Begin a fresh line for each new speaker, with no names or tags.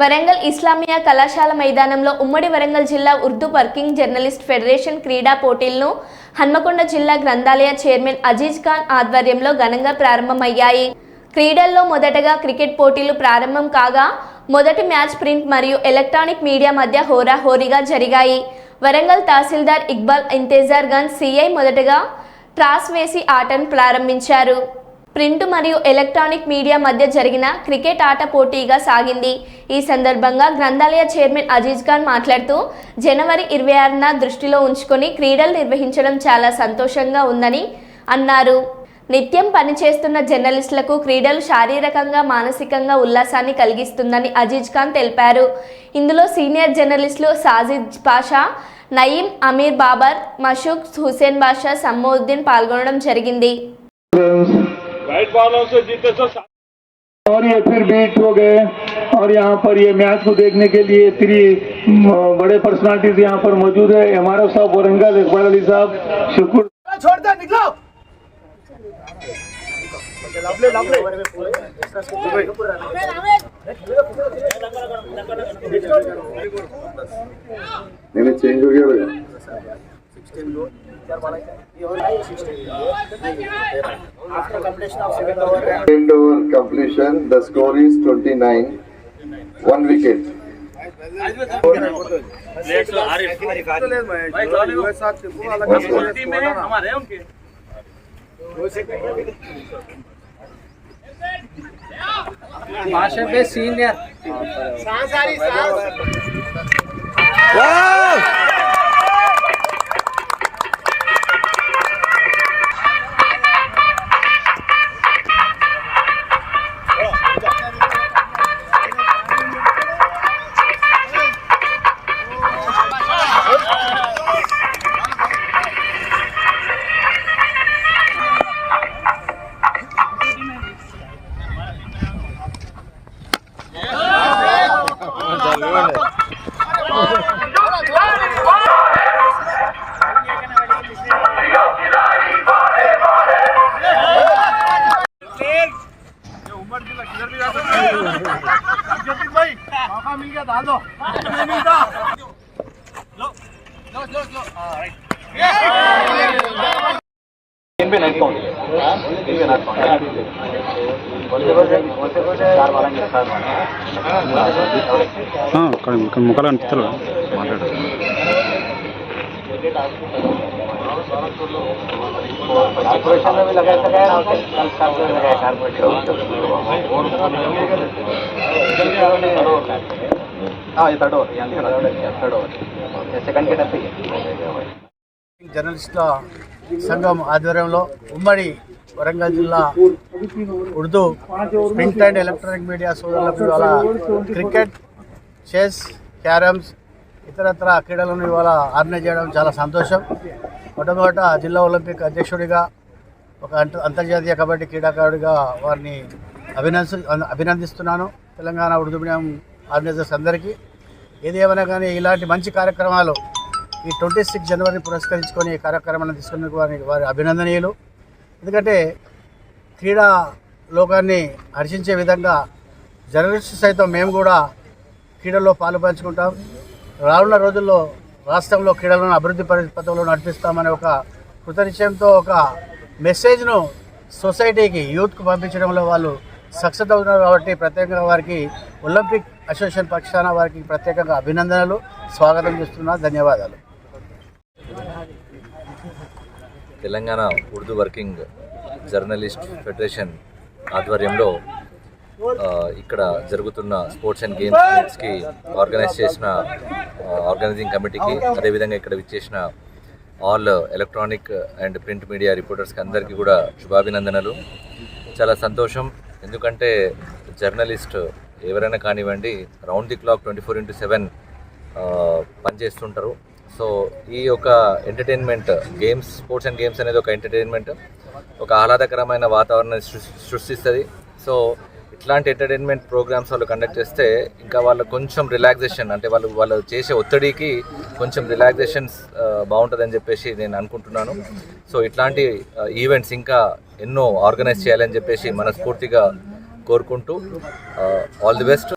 వరంగల్ ఇస్లామియా కళాశాల మైదానంలో ఉమ్మడి వరంగల్ జిల్లా ఉర్దూ వర్కింగ్ జర్నలిస్ట్ ఫెడరేషన్ క్రీడా పోటీలను హన్మకొండ జిల్లా గ్రంథాలయ చైర్మన్ అజీజ్ ఖాన్ ఆధ్వర్యంలో ఘనంగా ప్రారంభమయ్యాయి. క్రీడల్లో మొదటగా క్రికెట్ పోటీలు ప్రారంభం కాగా మొదటి మ్యాచ్ ప్రింట్ మరియు ఎలక్ట్రానిక్ మీడియా మధ్య హోరాహోరీగా జరిగాయి. వరంగల్ తహసీల్దార్ ఇక్బాల్ ఇంతేజార్ గన్ సిఐ మొదటగా ట్రాస్ వేసి ఆటను ప్రారంభించారు. ప్రింట్ మరియు ఎలక్ట్రానిక్ మీడియా మధ్య జరిగిన క్రికెట్ ఆట పోటీగా సాగింది. ఈ సందర్భంగా గ్రంథాలయ చైర్మన్ అజీజ్ ఖాన్ మాట్లాడుతూ జనవరి ఇరవై ఆరున దృష్టిలో ఉంచుకొని క్రీడలు నిర్వహించడం చాలా సంతోషంగా ఉందని అన్నారు. నిత్యం పనిచేస్తున్న జర్నలిస్టులకు క్రీడలు శారీరకంగా మానసికంగా ఉల్లాసాన్ని కలిగిస్తుందని అజీజ్ ఖాన్ తెలిపారు. ఇందులో సీనియర్ జర్నలిస్టులు సాజిద్ పాషా నయీం అమీర్ బాబర్ మషూక్ హుసేన్ బాషా సమ్మోద్దీన్ పాల్గొనడం జరిగింది.
वाइट बॉलों से जीते तो
और ये फिर बीट हो गए। और यहाँ पर ये मैच को देखने के लिए थ्री म, बड़े पर्सनालिटीज यहाँ पर मौजूद है। एमआरएफ साहब औरंगल इकबाल अली साहब शुक्र
छोड़ दे निकलो।
नहीं चेंज हो गया भैया।
Completion of over.
Completion. The score is 29. One wicket.
Senior सांस आ सांस રૂપિયા મિલ ગયા દાદો લો લો લો લો હા રાઈટ इनपे नेट काउंट इनपे नेट काउंट
हाँ कल मुखल अंतर माटा
कॉर्पोरेशन में भी लगाया था गया और कल साल में लगाया कॉर्पोरेशन हाँ ये थर्ड ओवर यहाँ थर्ड ओवर सेकंड के टप्पे జర్నలిస్టుల సంఘం ఆధ్వర్యంలో ఉమ్మడి వరంగల్ జిల్లా Urdu print and electronic media సోదరులకు ఇవాళ క్రికెట్ చెస్ క్యారమ్స్ ఇతరత్ర క్రీడలను ఇవాళ ఆర్గనైజ్ చేయడం చాలా సంతోషం. మొట్టమొదట జిల్లా ఒలింపిక్ అధ్యక్షుడిగా ఒక అంత అంతర్జాతీయ కబడ్డీ క్రీడాకారుడిగా వారిని అభినంది అభినందిస్తున్నాను. తెలంగాణ ఉర్దూ మీడియం ఆర్గనైజర్స్ అందరికీ. ఏది ఏమైనా కానీ ఇలాంటి మంచి కార్యక్రమాలు ఈ ట్వంటీ సిక్స్ జనవరిని పురస్కరించుకొని ఈ కార్యక్రమాన్ని తీసుకున్న వారి వారి అభినందనీయులు. ఎందుకంటే క్రీడా లోకాన్ని హర్షించే విధంగా జర్నలిస్ట్ సైతం మేము కూడా క్రీడల్లో పాలు పంచుకుంటాం. రానున్న రోజుల్లో రాష్ట్రంలో క్రీడలను అభివృద్ధి పరిపథంలో నడిపిస్తామనే ఒక కృతనిశ్చయంతో ఒక మెసేజ్ను సొసైటీకి యూత్కు పంపించడంలో వాళ్ళు సక్సెస్ అవుతున్నారు కాబట్టి ప్రత్యేకంగా వారికి ఒలింపిక్ అసోసియేషన్ పక్షాన వారికి ప్రత్యేకంగా అభినందనలు స్వాగతం చేస్తున్నా ధన్యవాదాలు.
Telangana Urdu working journalist federation ఆధ్వర్యంలో ఇక్కడ జరుగుతున్న స్పోర్ట్స్ అండ్ గేమ్స్ ఆర్గనైజ్ చేసిన ఆర్గనైజింగ్ కమిటీకి అదేవిధంగా ఇక్కడ విచ్చేసిన all electronic and print media రిపోర్టర్స్కి అందరికీ కూడా శుభాభినందనలు. చాలా సంతోషం. ఎందుకంటే జర్నలిస్ట్ ఎవరైనా కానివ్వండి round the clock twenty four into seven పనిచేస్తుంటారు. So ఈ యొక్క entertainment games sports and games అనేది ఒక ఎంటర్టైన్మెంట్ ఒక ఆహ్లాదకరమైన వాతావరణాన్ని సృ- సృష్టిస్తుంది. సో ఇట్లాంటి ఎంటర్టైన్మెంట్ ప్రోగ్రామ్స్ వాళ్ళు కండక్ట్ చేస్తే ఇంకా వాళ్ళు కొంచెం రిలాక్సేషన్ అంటే వాళ్ళు వాళ్ళు చేసే ఒత్తిడికి కొంచెం రిలాక్సేషన్స్ బాగుంటుందని చెప్పేసి నేను అనుకుంటున్నాను. సో ఇట్లాంటి ఈవెంట్స్ ఇంకా ఎన్నో ఆర్గనైజ్ చేయాలని చెప్పేసి మనస్ఫూర్తిగా కోరుకుంటూ ఆల్ ది బెస్ట్